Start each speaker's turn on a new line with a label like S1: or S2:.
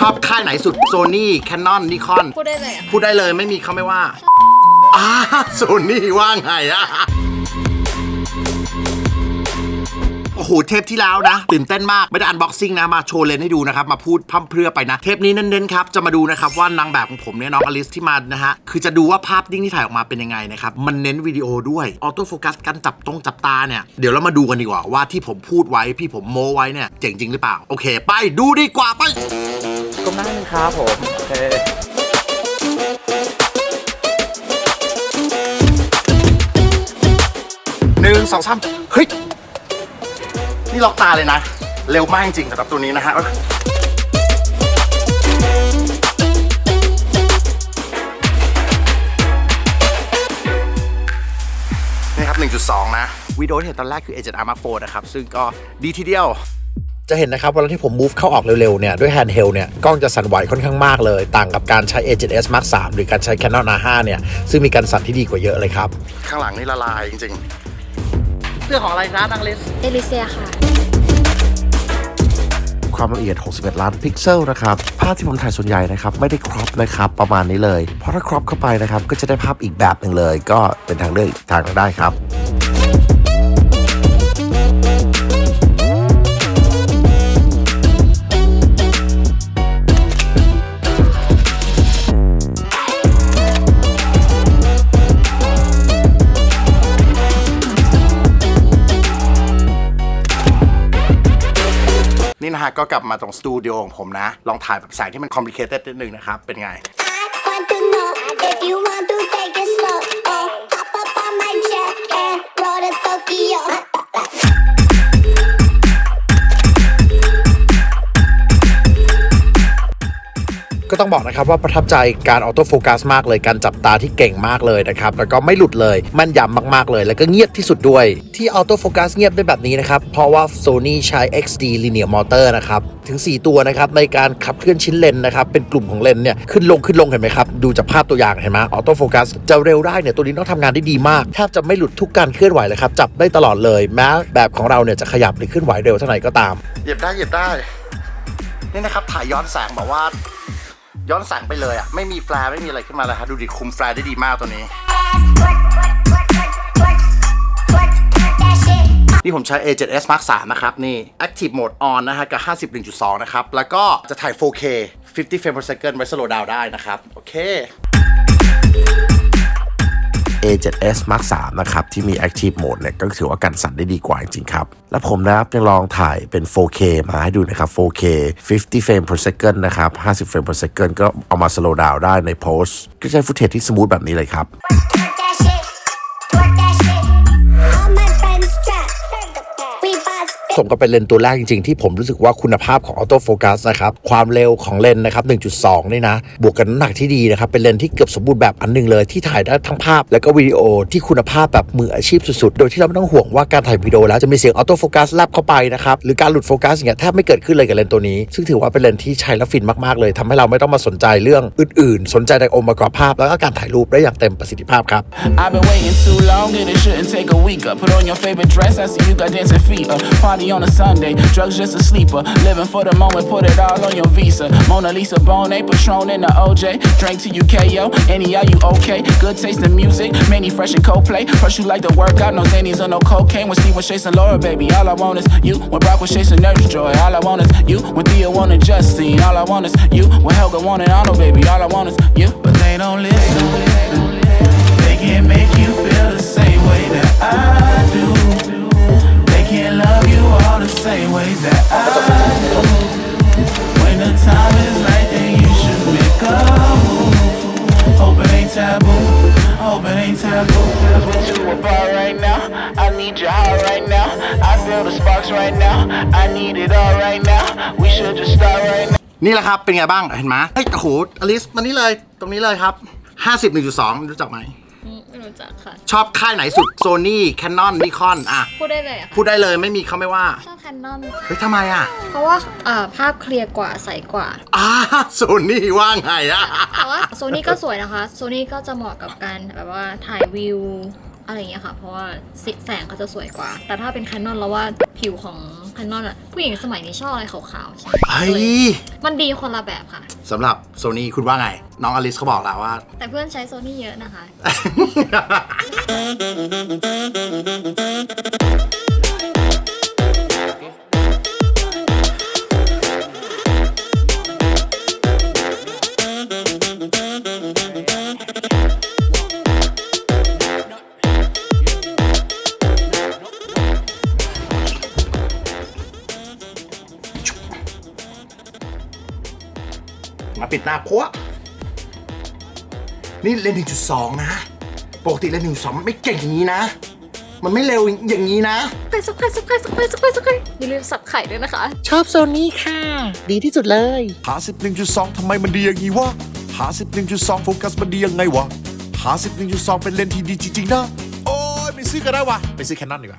S1: ชอบค่ายไหนสุดโซนี่แคนนอนนิคอน
S2: พูดได้เลยอะ
S1: พูดได้เลยไม่มีเขาไม่ว่าอ่าโซนี่ว่าไงอะโอ้โหเทปที่แล้วนะตื่นเต้นมากไม่ได้อันบ็อกซิ่งนะมาโชว์เลนส์ให้ดูนะครับ มาพูดพร่ำเพรื่อไปนะ เทปนี้เน้นๆครับ จะมาดูนะครับว่านางแบบของผมเนี่ยน้องอลิสที่มานะฮะ คือจะดูว่าภาพนิ่งที่ถ่ายออกมาเป็นยังไงนะครับ มันเน้นวิดีโอด้วยออโต้โฟกัสการจับตรงจับตาเนี่ย เดี๋ยวเรามาดูกันดีกว่าว่าที่ผมพูดไว้พี่ผมโม้ไว้เนี่ยเจ๋งจริงหรือเปล่าโอเค ไปดูดีกว่าไป
S3: ก้มหน้าหนึ่งครับผม โอเค
S1: หนึ่งสองสามเฮ้ย นี่ล็อกตาเลยนะ เร็วมากจริงๆสำหรับตัวนี้นะฮะนี่ครับ 1.2 นะ วิดีโอที่เห็นตอนแรกคือ A7R Mark IV นะครับ ซึ่งก็ดีทีเดียว จะเห็นนะครับเวลาที่ผม move เข้าออกเร็วๆเนี่ยด้วย handheld เนี่ยกล้องจะสั่นไหวค่อนข้างมากเลย ต่างกับการใช้ A7S Mark III หรือการใช้ Canon R5 เนี่ยซึ่งมีการสั่นที่ดีกว่าเยอะเลยครับ ข้างหลังนี่ละลายจริงๆ เสื้อของอะไรครับนางลิส
S2: เอลิเซียค่ะ
S4: ความละเอียด 61 ล้านพิกเซลนะครับ ภาพที่ผมถ่ายส่วนใหญ่นะครับ ไม่ได้ครอปนะครับ ประมาณนี้เลย เพราะถ้าครอปเข้าไปนะครับ ก็จะได้ภาพอีกแบบหนึ่งเลย ก็เป็นทางเลือกอีกทางหนึ่งได้ครับ
S1: นี่นะฮะก็กลับมาตรงสตูดิโอของผมนะ ลองถ่ายแบบแสงที่มันคอมพลีเคเต็ดนิดนึงนะครับ เป็นไง
S5: I want to know if you want
S1: ก็ต้องบอกนะครับว่าประทับใจการออโต้โฟกัสมากเลยการจับตาที่เก่งมากเลยนะครับแล้วก็ไม่หลุดเลยมันยำมากๆเลย แล้วก็เงียบที่สุดด้วย ที่ออโต้โฟกัสเงียบได้แบบนี้นะครับ เพราะว่า Sony ใช้ XD Linear Motor นะครับถึง 4 ตัวนะครับในการขับเคลื่อนชิ้นเลนส์นะครับเป็นกลุ่มของเลนส์เนี่ยขึ้นลงขึ้นลงเห็นไหมครับ ดูจากภาพตัวอย่างเห็นไหมออโต้โฟกัสจะเร็วได้เนี่ยตัวนี้ต้องทำงานได้ดีมากแทบจะไม่หลุดทุกการเคลื่อนไหวเลยครับจับได้ตลอดเลยแม้แบบของเราเนี่ยจะขยับหรือเคลื่อนไหวเร็วเท่าไหร่ก็ตามเหยียบได้เหยียบได้นี่นะครับถ่ายย้อนแสงแบบว่า ย้อนแสงไปเลยอะ ไม่มีแฟลร์ไม่มีอะไรขึ้นมาเลยฮะดูดิคุมแฟลร์ได้ดีมากตัวนี้ นี่ผมใช้ A7S Mark 3นะครับ นี่ Active Mode On นะฮะกับ 51.2 นะครับ แล้วก็จะถ่าย 4K 50 frames per second ไว้สโลว์ดาวได้นะครับ โอเค
S4: A7S Mark 3นะครับที่มี Active Mode เนี่ยก็ถือว่ากันสั่นได้ดีกว่าจริงครับ และผมนะครับยังลองถ่ายเป็น 4K มาให้ดูนะครับ 4K 50 frame per second นะครับ 50 frame per second ก็เอามา slow down ได้ใน post ก็ใช้ฟุตเทจที่สมูทแบบนี้เลยครับ
S1: มกับเป็นเลนตัวแรกจริงๆ ที่ผมรู้สึกว่าคุณภาพของออโต้โฟกัสนะครับความเร็วของเลนนะครับ 1.2 นี่นะ บวกกันน้ำหนักที่ดีนะครับ เป็นเลนที่เกือบสมบูรณ์แบบอันหนึงเลยที่ถ่ายได้ทั้งภาพ และก็วิดีโอที่คุณภาพแบบมืออาชีพสุดๆ โดยที่เราไม่ต้องห่วงว่าการถ่ายวิดีโอแล้วจะมีเสียงออโต้โฟกัสแลบเข้าไปนะครับหรือการหลุดโฟกัสอย่างเงี้ยแทบไม่เกิดขึ้นเลยกับเลนตัวนี้ ซึ่งถือว่าเป็นเลนที่ใช้แล้วฟินมากๆเลยทำให้เราไม่ต้องมาสนใจเรื่องอื่นๆ สนใจแต่องค์ประกอบภาพ แล้วก็การถ่ายรูปได้อย่างเต็มประสิทธิภาพครับ
S6: I've been waiting too long, and it shouldn't take a week. Uh, put on your favorite dress, I see you got dancing feet. Uh, party on a Sunday, drugs just a sleeper. Living for the moment, put it all on your visa. Mona Lisa Bone, A Patron in the OJ. Drink to you KO, any are you okay? Good taste in music, many fresh and Coldplay. First you like to work out, no Xannies or no cocaine. When Steve was chasing Laura, baby, all I want is you. When Brock was chasing Nurse Joy, all I want is you. When Thea wanted Justine, all I want is you. When Helga wanted Arnold, baby, all I want is you. But they don't listen. Need your heart right now. I feel the sparks right now. I need it all right now. We should just start right now.
S1: นี่แหละครับ เป็นไงบ้าง เห็นไหมเฮ้ยโอ้โหอลิสมานี่เลย ตรงนี้เลยครับ 50 1.2 รู้จักไหม
S2: ไม่รู้จักค่ะ
S1: ชอบค่ายไหนสุด โซนี่แคนนอนนิคอนอะ
S2: พูดได้เลยอะ
S1: พูดได้เลยไม่มีเขาไม่ว่า
S2: ชอบแคนนอน
S1: เฮ้ยทำไมอะ
S2: เพราะว่าเอ่อภาพเคลียร์กว่าใสกว่า
S1: อ่าโซนี่ว่าไงอะ
S2: แต่ว่าโซนี่ก็สวยนะคะ โซนี่ก็จะเหมาะกับการแบบว่าถ่ายวิว อะไรอย่างเงี้ยค่ะ เพราะว่าสีแสงเขาจะสวยกว่า แต่ถ้าเป็นแคนนอนเราว่าผิวของแคนนอนอะผู้หญิงสมัยนี้ชอบอะไรขาวๆใช่ไหม
S1: เฮ้ย
S2: มันดีคนละแบบค่ะ
S1: สำหรับโซนี่คุณว่าไง น้องอลิสเขาบอกแล้วว่า
S2: แต่เพื่อนใช้โซนี่เยอะนะคะ
S1: ปิดหน้าพัวนี่เล่น1.2นะ ปกติเล่น1.2มันไม่เก่งอย่างนี้นะ มันไม่เร็วอย่างนี้นะ
S2: ไปสักไปสักไปสักไปสักไปสักไปอย่าลืมสับไข่ด้วยนะคะ
S1: ชอบโซนี่ค่ะ ดีที่สุดเลย
S7: หาสิบหนึ่งจุดสองทำไมมันดีอย่างนี้วะหาสิบหนึ่งจุดสองโฟกัสมันดียังไงวะหาสิบหนึ่งจุดสองเป็นเลนส์ที่ดีจริงๆนะ โอ้ยไม่ซื้อก็ได้วะไปซื้อแคนนอนดีกว่า